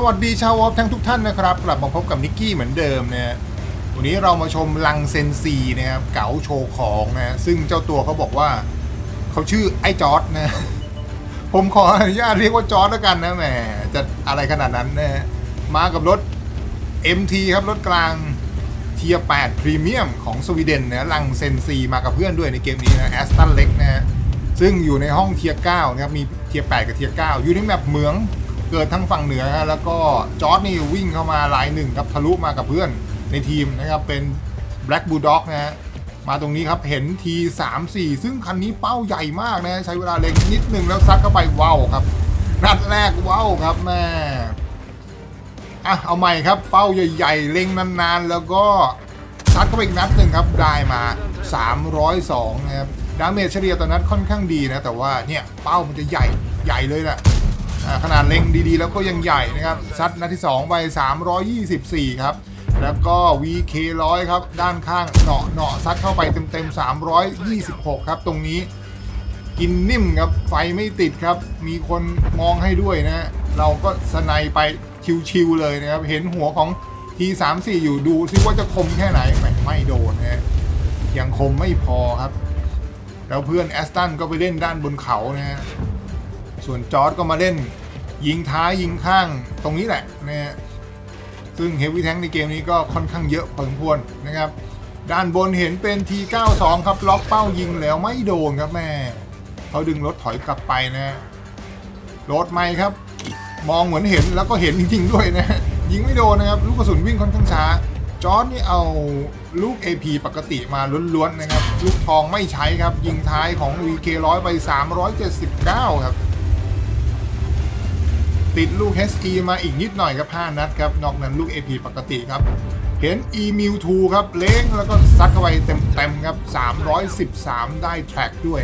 สวัสดีชาววอฟทั้งทุกท่านนะครับ กลับมาพบกับนิกกี้เหมือนเดิมนะวันนี้เรามาชมลังเซนซีนะครับเก๋าโชว์ของนะซึ่งเจ้าตัวเขาบอกว่าเขาชื่อไอ้จอร์ดนะผมขออนุญาตเรียกว่าจอร์ดแล้วกันนะแหมจะอะไรขนาดนั้นนะมากับรถ MT ครับรถกลางเทีย8พรีเมียมของสวีเดนนะลังเซนซีมากับเพื่อนด้วยในเกมนี้นะแอสตันเล็กนะซึ่งอยู่ในห้องเทีย9นะครับมีเทีย8กับเทีย9อยู่ในแมปเหมือง เกิดทั้งฝั่งเหนือฮะแล้วก็จอร์ดนี่วิ่งเข้ามาลายหนึ่งครับทะลุมากับเพื่อนในทีมนะครับเป็น Black Bulldog นะฮะมาตรงนี้ครับเห็นที3 4 ซึ่งคันนี้เป้าใหญ่มากนะใช้เวลาเล็งนิดนึงแล้วซัดเข้าไปว้าวครับนัดแรกว้าวครับแม่อะเอาใหม่ครับเป้าใหญ่ๆเล็งนานๆ แล้วก็ซัดเข้าไปอีกนัดหนึ่งครับได้มา 302 นะครับดาเมจเฉลี่ยต่อนัดค่อนข้างดีนะ แต่ว่าเนี่ยเป้ามันจะใหญ่ใหญ่เลยแหละอ่า ขนาดเล็งดีๆ แล้วก็ยังใหญ่นะครับซัดนัดที่ 2 ไป 324 ครับ แล้วก็ VK 100 ครับ ด้านข้างเนาะเนาะซัดเข้าไปเต็มๆ 326 ครับตรงนี้กินนิ่มครับไฟไม่ติดครับ มีคนมองให้ด้วยนะเราก็สไนไปชิวๆเลยนะครับ เห็นหัวของ T34 อยู่ดูซิว่าจะคมแค่ไหนแหมไม่โดนนะฮะยังคมไม่พอครับ แล้วเพื่อนแอสตันก็ไปเล่นด้านบนเขานะฮะ ส่วนจอร์ดก็มาเล่น ยิงท้ายยิงข้างตรงนี้แหละนะฮะซึ่งเฮฟวี่แทงในเกมนี้ก็ค่อนข้างเยอะพอสมควรนะครับ ด้านบนเห็นเป็น T92 ครับ ล็อกเป้ายิงแล้วไม่โดนครับแม่เขาดึงรถถอยกลับไปนะรถไม่ครับ มองเหมือนเห็นแล้วก็เห็นจริงๆด้วยนะฮะยิงไม่โดนนะครับ ลูกกระสุนวิ่งค่อนข้างช้า จอร์ดนี่เอาลูก AP ปกติมาล้วนๆนะครับ ลูกทองไม่ใช้ครับ ยิงท้ายของ VK100 ไป 379 ครับ ติดลูก HE มาอีกนิดหน่อยครับ 5 นัดครับ นอกนั้นลูก AP ปกติครับ เห็น e m i l 2ครับ เล้งแล้วก็ซัดเข้าไปเต็มๆครับ 313 ได้แทร็กด้วย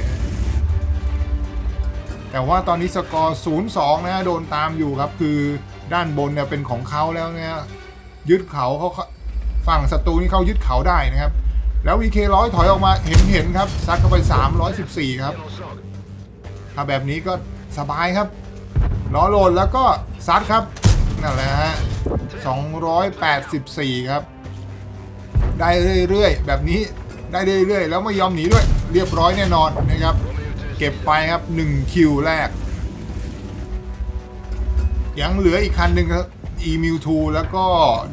แต่ว่าตอนนี้สกอร์ 0-2 นะโดนตามอยู่ครับ คือด้านบนเนี่ยเป็นของเขาแล้วเนี่ยยึดเขาเขาฝั่งศัตรูนี่เขายึดเขาได้นะครับ แล้ว VK ร้อยถอยออกมาเห็นเห็นๆครับซัดเข้าไป 314 ครับ ถ้าแบบนี้ก็สบายครับ ล้อโหลดแล้วก็ซัดครับนั่นแหละฮะ284 ครับ ได้เรื่อยๆ แบบนี้ได้เรื่อยๆ แล้วไม่ยอมหนีด้วย เรียบร้อยแน่นอนนะครับ เก็บไปครับ 1 คิวแรก ยังเหลืออีกคันหนึ่งครับ e m i l 2แล้วก็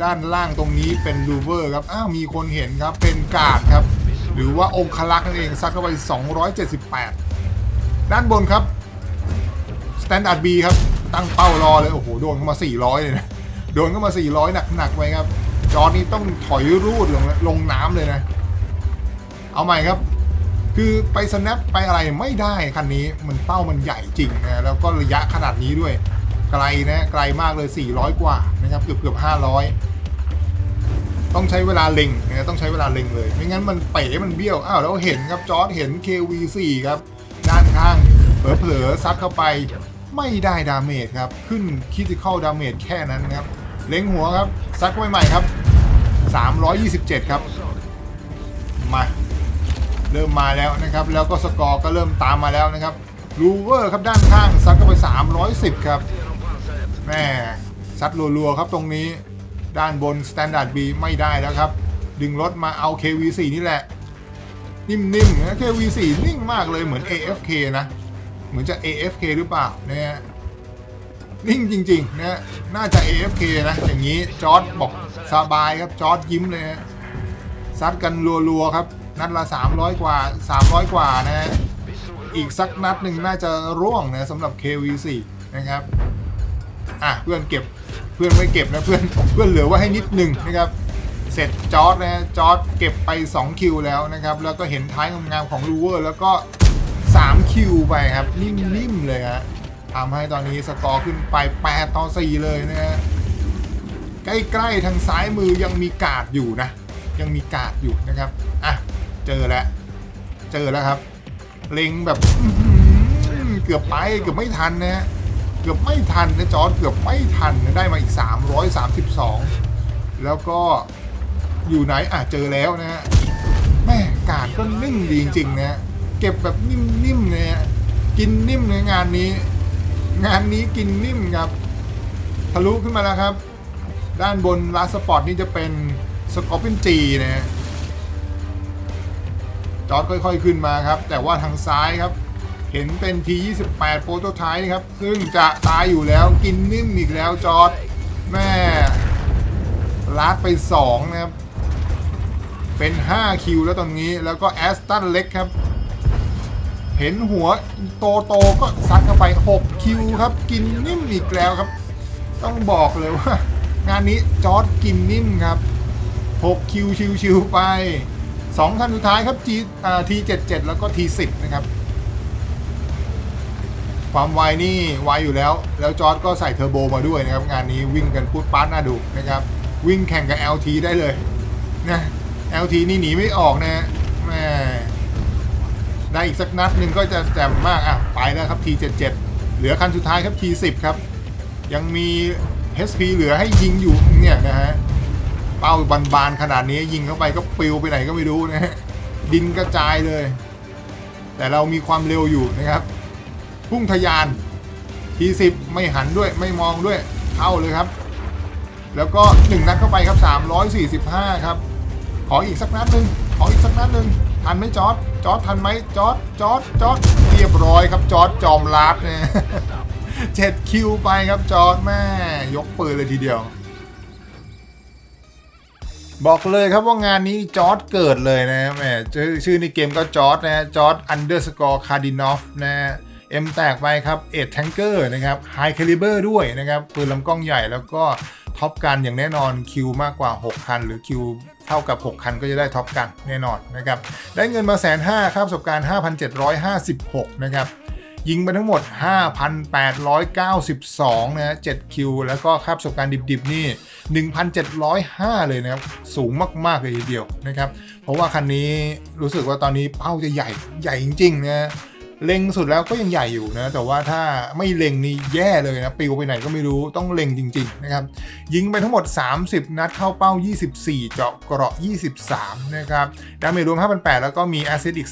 ด้านล่างตรงนี้เป็น l ูเวอร์ครับ อ้าว มีคนเห็นครับ เป็นกาดครับ หรือว่าองคลักษ์นั่นเอง ซัดเข้าไป 278 ด้านบนครับสแตนดาร์ดบีครับ ตั้งเป้ารอเลยโอ้โหโดนเข้ามา 400 เลยนะโดนเข้ามา 400 หนักๆไว้ครับ จอร์นี้ต้องถอยรูดลงลงน้ำเลยนะ เอาใหม่ครับ คือไปสแนปไปอะไรไม่ได้คันนี้มันเป้ามันใหญ่จริงนะแล้วก็ระยะขนาดนี้ด้วยไกลนะไกลมากเลย 400 กว่านะครับเกือบเกือบ500ต้องใช้เวลาเล็งนะต้องใช้เวลาเล็งเลย ไม่งั้นมันเป๋มันเบี้ยว อ้าวแล้วเห็นครับจอร์ดเห็น KV4 ครับ ด้านข้างเผลอๆซัดเข้าไป ไม่ได้ดาเมจครับ ขึ้นคริติคอลดาเมจแค่นั้นครับ เล็งหัวครับ ซัดเข้าไปใหม่ครับ 327 ครับ มาเริ่มมาแล้วนะครับ แล้วก็สกอร์ก็เริ่มตามมาแล้วนะครับรูเวอร์ครับด้านข้าง ซัดเข้าไป 310 ครับแม่ซัดรัวๆครับตรงนี้ด้านบน Standard B ไม่ได้แล้วครับ ดึงรถมาเอา KV4 นี่แหละ นิ่มๆนะ KV4 นิ่งมากเลยเหมือน AFK นะ เหมือนจะ AFK หรือเปล่านะฮะนิ่งจริง ๆ นะ น่าจะ AFK นะ อย่างนี้จอร์ดบอกสบายครับจอร์ดยิ้มเลยฮะซัดกันรัวๆครับ นัดละ 300 กว่า 300 กว่านะฮะอีกสักนัดหนึ่งน่าจะร่วงนะสำหรับ KV4 นะครับ อะ เพื่อนเก็บเพื่อนไม่เก็บนะเพื่อนเพื่อนเหลือไว้ให้นิดหนึ่งนะครับ เสร็จจอร์ดนะฮะจอร์ดเก็บไป 2 คิวแล้วนะครับ แล้วก็เห็นท้ายงามๆของลูเวอร์ แล้วก็ 3 คิวไปครับ นิ่มๆเลยฮะทำให้ตอนนี้สกอร์ขึ้นไป 8 ต่อ 4 เลยนะฮะใกล้ๆทางซ้ายมือยังมีกาดอยู่นะ ยังมีกาดอยู่นะครับ อะ เจอแล้ว เจอแล้วครับ เล็งแบบเกือบไปเกือบไม่ทันนะฮะเกือบไม่ทันนะจอร์ดเกือบไม่ทันนะได้มาอีก 332 แล้วก็อยู่ไหนอะเจอแล้วนะฮะแม่กาดก็นิ่งดีจริงๆนะฮะ เก็บแบบนิ่มๆเนี่ยกินนิ่มในงานนี้ งานนี้กินนิ่มครับ ทะลุขึ้นมาแล้วครับ ด้านบนลาสปอร์ตนี่จะเป็นสกอร์ปินจีนะฮะจอร์ดค่อยๆขึ้นมาครับ แต่ว่าทางซ้ายครับ เห็นเป็น T28 โปรโตไทป์ครับ ซึ่งจะตายอยู่แล้วกินนิ่มอีกแล้วจอร์ดแม่ลาดไป 2 นะครับ เป็น 5 คิวแล้วตอนนี้แล้วก็แอสตันเล็กครับ เห็นหัวโตโตๆก็ซัดเข้าไป 6 คิวครับ กินนิ่มอีกแล้วครับ ต้องบอกเลยว่า งานนี้จอร์ดกินนิ่มครับ 6 คิวชิวๆไป 2 คันสุดท้ายครับ G อ่า T77 แล้วก็ T10 นะครับ ความไวนี่ไวอยู่แล้ว แล้วจอร์ดก็ใส่เทอร์โบมาด้วยนะครับ งานนี้วิ่งกันพูดปาร์ตน่าดูนะครับ วิ่งแข่งกับ LT ได้เลยนะ LT นี่หนีไม่ออกนะฮะแม่ ได้อีกสักนัดหนึ่งก็จะแจ่มมากอะไปแล้วครับ T77 เหลือคันสุดท้ายครับ T10 ครับ ยังมี HP เหลือให้ยิงอยู่เนี่ยนะฮะเป้าบานๆขนาดนี้ยิงเข้าไปก็ปิวไปไหนก็ไม่รู้นะฮะดินกระจายเลย แต่เรามีความเร็วอยู่นะครับพุ่งทะยาน T10 ไม่หันด้วยไม่มองด้วยเข้าเลยครับ แล้วก็ 1 นัดเข้าไปครับ 345 ครับ ขออีกสักนัดหนึ่งขออีกสักนัดหนึ่ง ทันไหมจอร์ดจอร์ดทันไหมจอร์ดจอร์ดจอร์ดเรียบร้อยครับจอร์ดจอมลาดเนี่ยเจ็ดคิวไปครับจอร์ดแม่ยกปืนเลยทีเดียว บอกเลยครับว่างานนี้จอร์ดเกิดเลยนะแหมชื่อชื่อในเกมก็จอร์ดนะจอร์ดอันเดอร์สกอร์คาร์ดินอฟนะเอ็มแตกไปครับเอ็ดแทงเกอร์นะครับไฮคาลิเบอร์ด้วยนะครับปืนลำกล้องใหญ่แล้วก็ท็อปกันอย่างแน่นอนคิวมากกว่า 6 คัน หรือคิว ท่ากับ 6 คันก็จะได้ท็อปกันแน่นอนนะครับ ได้เงินมาแสนห้าครับประสบการณ์ 5,756 นะครับ ยิงไปทั้งหมด 5,892นะฮะ7คิว แล้วก็ค่าประสบการณ์ดิบๆ นี่ 1,705 เลยนะครับ สูงมากๆเลยทีเดียวนะครับ เพราะว่าคันนี้รู้สึกว่าตอนนี้เป้าจะใหญ่ใหญ่จริงๆนะ เล็งสุดแล้วก็ยังใหญ่อยู่นะ แต่ว่าถ้าไม่เล็งนี่แย่เลยนะปิวไปไหนก็ไม่รู้ต้องเล็งจริง ๆ นะครับ ยิงไปทั้งหมด 30 นัดเข้าเป้า 24 เจาะเกราะ 23 นะครับดาเมจรวม 5,800 แล้วก็มีแอสซิสอีก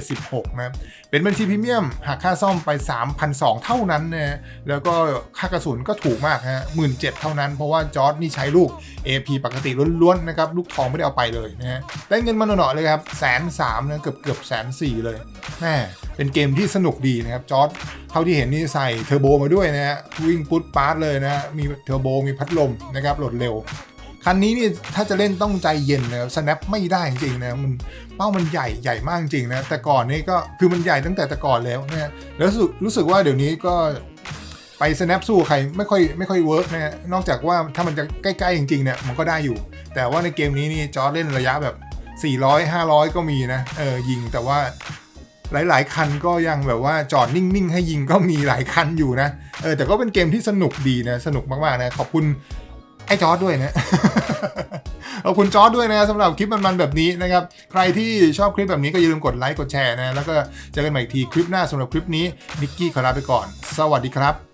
376 นะ เป็นบัญชีพรีเมียมหักค่าซ่อมไป 3,200 เท่านั้นนะแล้วก็ค่ากระสุนก็ถูกมากฮะ17,000 เท่านั้น เพราะว่าจอร์ดนี่ใช้ลูก AP ปกติล้วนๆนะครับลูกทองไม่ได้เอาไปเลยนะฮะได้เงินมาหน่อยๆเลยครับแสนสามนะเกือบเกือบแสนสี่เลยแม่เป็นเกมมที่สนุกดีนะครับจอร์ดเท่าที่เห็นนี่ใส่เทอร์โบมาด้วยนะฮะวิ่งปุ๊ดปาร์ตเลยนะฮะมีเทอร์โบมีพัดลมนะครับโหลดเร็ว คันนี้นี่ถ้าจะเล่นต้องใจเย็นนะครับ snap ไม่ได้จริงๆนะมันเป้ามันใหญ่ใหญ่มากจริงนะแต่ก่อนนี่ก็คือมันใหญ่ตั้งแต่แต่ก่อนแล้วนะแล้วรู้สึกว่าเดี๋ยวนี้ก็ไป snap สู้ใครไม่ค่อยไม่ค่อยเวิร์กนะฮะนอกจากว่าถ้ามันจะใกล้ๆจริงๆเนี่ยมันก็ได้อยู่ แต่ว่าในเกมนี้นี่จอร์จเล่นระยะแบบ 400 500 ก็มีนะเออยิงแต่ว่า หลาย ๆ คันก็ยังแบบว่าจอดนิ่ง ๆ ให้ยิงก็มีหลายคันอยู่นะ เออแต่ก็เป็นเกมที่สนุกดีนะ สนุกมาก ๆ นะ ขอบคุณไอ้จอร์ดด้วยนะขอบคุณจอร์ดด้วยนะสำหรับคลิปมันๆแบบนี้นะครับ ใครที่ชอบคลิปแบบนี้ก็อย่าลืมกดไลค์กดแชร์นะ แล้วก็เจอกันใหม่อีกทีคลิปหน้าสำหรับคลิปนี้นิกกี้ขอลาไปก่อน สวัสดีครับ